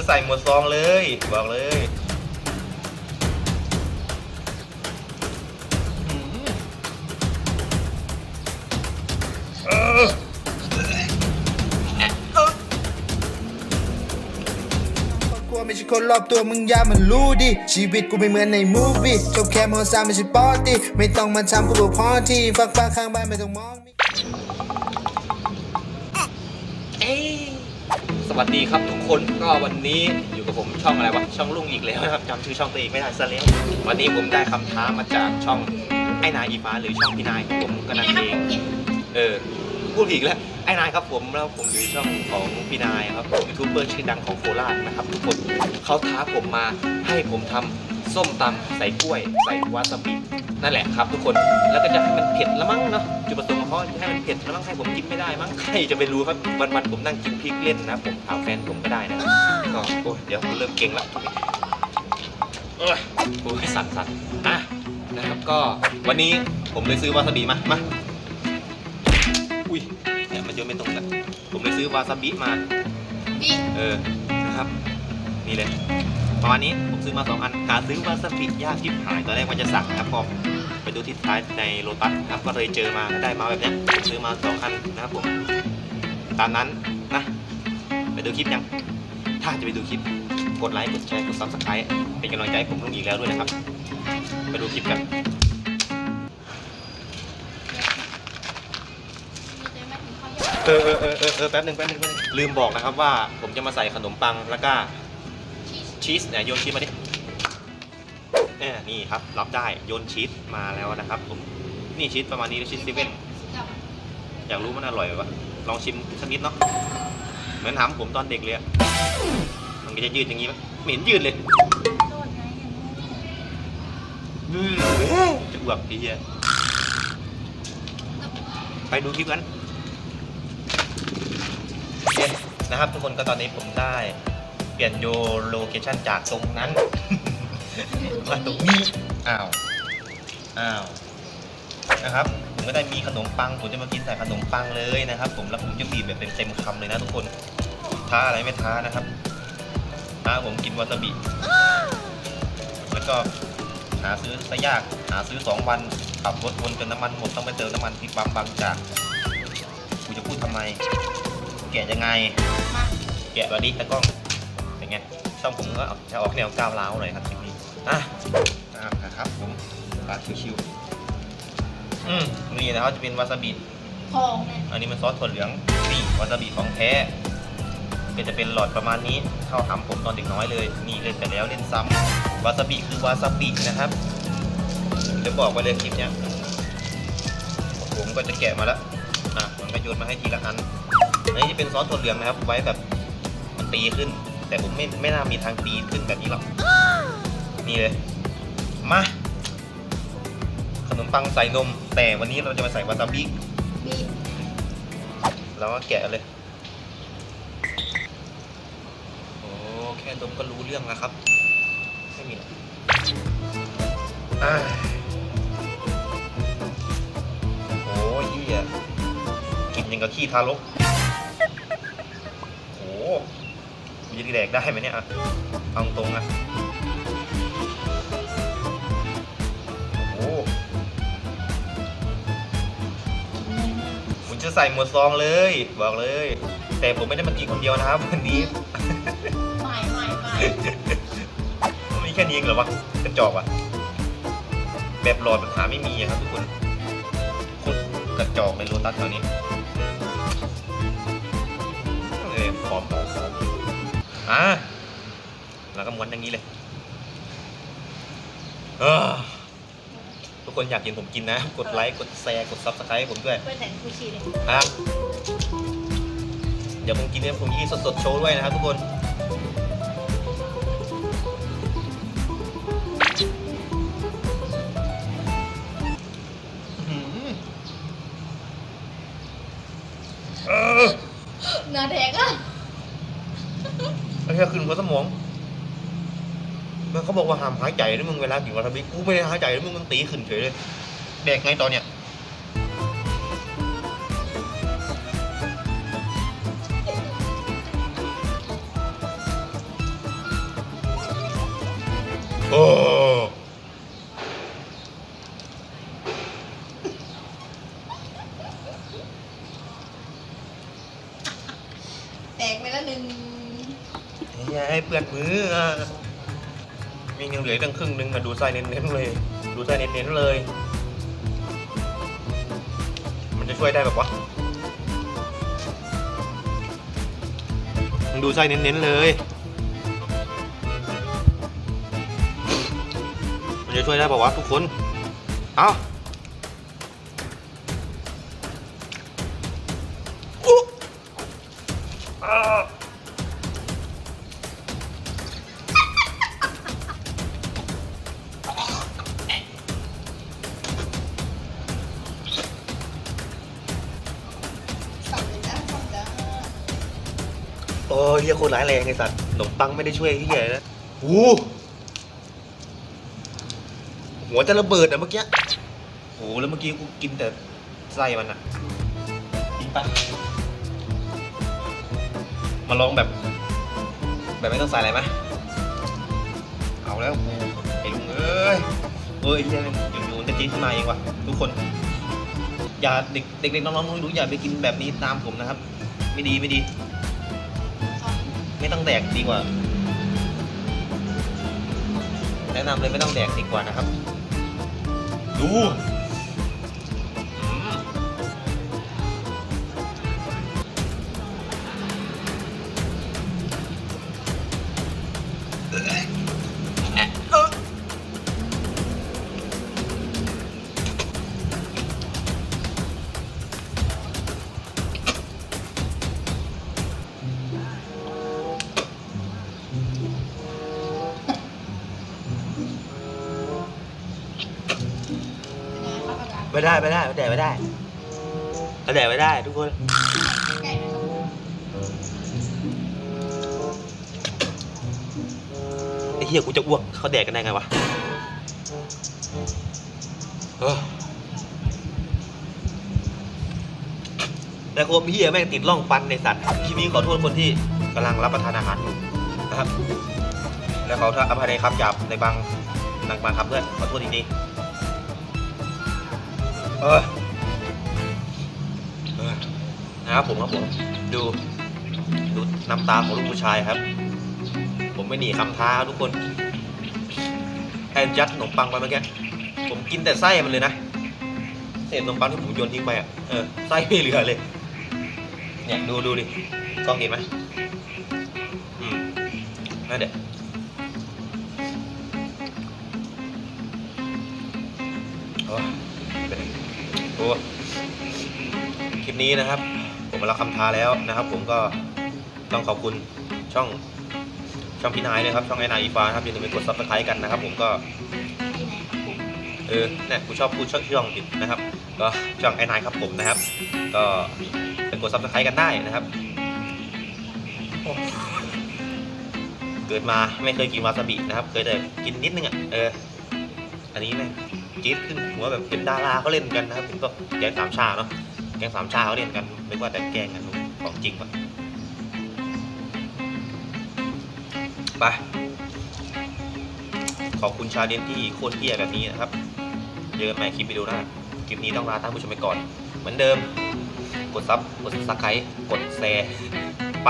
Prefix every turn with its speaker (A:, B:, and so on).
A: จะใส่หมดซองเลย บอกเลยอื้อหือเออ
B: กลัวไม่ใช่คนรอบตัวมึงอย่ามันรู้ดิ ชีวิตกูไม่เหมือนในมูฟวี่จบแค่มอสามไม่ใช่ปอตี้ไม่ต้องมาทำกูบอกพอที่ฟักฟ้าข้างบ้านไม่ต้องมอง
A: สวัสดีครับทุกคนก็วันนี้อยู่กับผมช่องอะไรวะช่องลุงอีกแล้วนะครับจำชื่อช่องตัวเองไม่ได้ซะแล้ววันนี้ผมได้คำท้ามาจากช่องไอ้นายอีฟ้าหรือช่องพี่นายของผมก็นั่นเองเออพูดอีกแล้วไอ้นายครับผมแล้วผมอยู่ช่องของพี่นายครับยูทูบเบอร์ชื่อดังของโคราชนะครับทุกคนเขาท้าผมมาให้ผมทำ ส้มตำใส่กล้วย ใส่วาซาบินั่นแหละครับทุกคนแล้วก็จะให้มันเผ็ดละมั้งเนาะจุดประสงค์ของเขาจะให้มันเผ็ดละมั้งให้ผมกินไม่ได้มั้งใครจะไปรู้ครับวันๆผมนั่งกินพริกเล่นนะ ผมถามแฟนผมก็ได้นะก็โอ้ยเดี๋ยวผมเริ่มเก่งละโอ้ยโอ้ยสั่นสั่นอะนะครับก็วันนี้ผมเลยซื้อวาซาบิมามาอุ้ยเนี่ยมันเยอะไม่ตรงกันผมเลยซื้อวาซาบิมา
C: บี
A: เออนะครับนี่เลย ประมาณนี้ผมซื้อมาสองอันหาซื้อวาซาบิยากชิบหายตอนแรกมันจะสั่งนะครับพอไปดูที่ท้ายในโลตัสครับก็เลยเจอมาก็ได้มาแบบนี้ผมซื้อมาสองอันนะครับผมตามนั้นนะไปดูคลิปยังถ้าจะไปดูคลิปกดไลค์กดแชร์กดซับสไครต์เป็นกำลังใจให้ผมลุงอีกแล้วด้วยนะครับ ไปดูคลิปกันเออเออเออเออเออแป๊บหนึ่งแป๊บหนึ่งแป๊บหนึ่งลืมบอกนะครับว่าผมจะมาใส่ขนมปังแล้วก็ ชีสเนี่ยโยนชีสมาดิเนี่ยนี่ครับรับได้โยนชีสมาแล้วนะครับผมนี่ชีสประมาณนี้ชีสเซเว่นอยากรู้มันอร่อยไหมวะลองชิมสักนิดเนาะเหมือนถามผมตอนเด็กเลยอะมันก็จะยืดอย่างนี้ไหมไม่เห็นยืดเลยอืมเอ้ยจะอวบดีเยไปดูคลิปกันโอเคนะครับทุกคนก็ตอนนี้ผมได้ ปลี่ยนโยโลเคชันจากตรงนั้นมาตรงนี้ อ้าว อ้าว นะครับ ผมก็ได้มีขนมปัง ผมจะมากินใส่ขนมปังเลยนะครับ ผม แล้วผมจะบีบแบบเต็มๆคำเลยนะทุกคน ท้าอะไรไม่ท้านะครับท้าผมกินวาซาบิ แล้วก็หาซื้อซะยาก หาซื้อสองวันขับรถวนจนน้ำมันหมดต้องไปเติมน้ำมันที่ปั๊มบางจากกูจะพูดทำไม แกะยังไง แกะบอดี้ตะกล้อง เป็นไงช่องผมก็จะออกแนวก้าวร้าวหน่อยครับคลิปนี้อะนะครับผมปาดชิวๆอืมนี่นะครับจะเป็นวาซาบิ
C: ทองเนี่ย
A: อันนี้มันซอสถั่วเหลืองนี่วาซาบิของแท้ก็จะเป็นหลอดประมาณนี้เท่าทำผมตอนเด็กน้อยเลยนี่เล่นไปแล้วเล่นซ้ำวาซาบิคือวาซาบินะครับจะบอกไปเลยคลิปเนี้ยผมก็จะแกะมาแล้วอะมันก็โยนมาให้ทีละอันอันนี้จะเป็นซอสถั่วเหลืองนะครับไว้แบบมันตีขึ้น แต่ผมไม่ไม่น่ามีทางตีขึ้นแบบนี้หรอก นี่เลย มา ขนมปังใส่นม แต่วันนี้เราจะมาใส่วาซาบิ
C: บี
A: เราก็แกะเลย โอ้ แค่ดมก็รู้เรื่องแล้วครับ ไม่มีหรอกอ่าโอ้ยเหี้ยกินยังกับขี้ทารกโอ้ กูจะแดกได้ไหมเนี่ยอะเอาตรงๆนะโอ้โหผมจะใส่หมดซองเลย บอกเลย แต่ผมไม่ได้มากินคนเดียวนะครับวันนี้
C: ไม่ไม่ไม่
A: มีแค่นี้เองเหรอวะกระจอกอะแบบหลอดแบบหาไม่มีอะครับทุกคนโคตรกระจอกในโลตัสแถวนี้เออหอมหอมหอม อะแล้วก็ม้วนอย่างนี้เลยเออทุกคนอยากเห็นผมกินนะ กดไลค์ กดแชร์ กดซับสไครต์ผมด้วย
C: เพื่อนแต่งคูชีเลย
A: ครับ เดี๋ยวผมกินเนี่ยผมยี่สดๆ โชว์ด้วยนะครับทุกคนอื้อหือเออ
C: เนื้อแดงอะ
A: เฮียขึ้นหัวสมองมันเขาบอกว่าห้ามหายใจนะมึงเวลากินวัาทาบิกูไม่ได้หายใจนะมึงมึงตีขึ้นเฉยเลยแดกไงตอนเนี้ยโอ้ ยให้เปื้อนมืออะมียังเหลือตั้งครึ่งนึงมาดูไส้เน้นๆเลย ดูไส้เน้นๆเลย มันจะช่วยได้แบบวะดูไส้เน้นๆเลย มันจะช่วยได้ป่าวะทุกคน เอ้า โอ้ยเฮียโคตรร้ายแรงไอ้สัตว์ขนมปังไม่ได้ช่วยที่ไหนนะหูหัวจะระเบิดอะเมื่อกี้โอ้แล้วเมื่อกี้กูกินแต่ไส้มันอะจริงปะมาลองแบบ แบบไม่ต้องใส่อะไรไหมเอาแล้วกูไอ้ลุงเอ้ยเอ้ยเฮียอยู่ๆจะจี๊ดขึ้นมาเองว่ะทุกคน อย่าเด็กเด็กๆน้องๆรู้อย่าไปกินแบบนี้ตามผมนะครับ ไม่ดีไม่ดี ไม่ต้องแดกดีกว่า แนะนำเลยไม่ต้องแดกดีกว่านะครับ ดู ไม่ได้ไม่ได้ไม่แดกไม่ได้ไม่แดกไม่ได้ ทุกคน
C: ไอ้
A: เหี้ยกูจะอ้วกเขาแดกกันได้ไงวะเออแต่โคมเหี้ยแม่งติดร่องฟันในสัตว์คลิปนี้ขอโทษคนที่กำลังรับประทานอาหารอยู่นะครับ แล้วเขาถ้าอภัยในครับหยาบในบางในบางคำด้วยขอโทษจริงๆ เออเออนะครับผมครับผม ดูดูน้ำตาของลูกผู้ชายครับ ผมไม่หนีคำท้าทุกคนแอนยัดขนมปังไปเมื่อกี้ผมกินแต่ไส้มันเลยนะเศษขนมปังที่ผมโยนทิ้งไปอะเออไส้ไม่เหลือเลย เนี่ยดูดูดิกล้องเห็นไหมอืมนั่นเด็ด โอ้คลิปนี้นะครับ ผมมารับคำท้าแล้วนะครับ ผมก็ต้องขอบคุณช่องช่องพี่นายด้วยครับ ช่องไอ้นายอีฟ้านะครับอย่าลืมไปกดซับสไครต์กันนะครับ ผมก็ เออเนี่ยกูชอบพูดชื่อช่องผิดนะครับ ก็ช่องไอ้นายครับผมนะครับ ก็ไปกดซับสไครต์กันได้นะครับเกิดมาไม่เคยกินวาซาบินะครับ เคยแต่กินนิดนึงอะเอออันนี้แม่ง จี๊ดขึ้นหัวแบบเห็นดาราเขาเล่นกันนะครับผมก็แกงสามชาเนาะแกงสามชาเขาเล่นกันไม่ว่าแต่แกงกันของจริงวะไปขอบคุณชาเลนที่โคตรเที่ยแบบนี้นะครับเจอกันใหม่คลิปวิดีโอหน้าคลิปนี้ต้องลาท่านผู้ชมไปก่อน เหมือนเดิม กดซับกดซับสไครต์กดแชร์ไป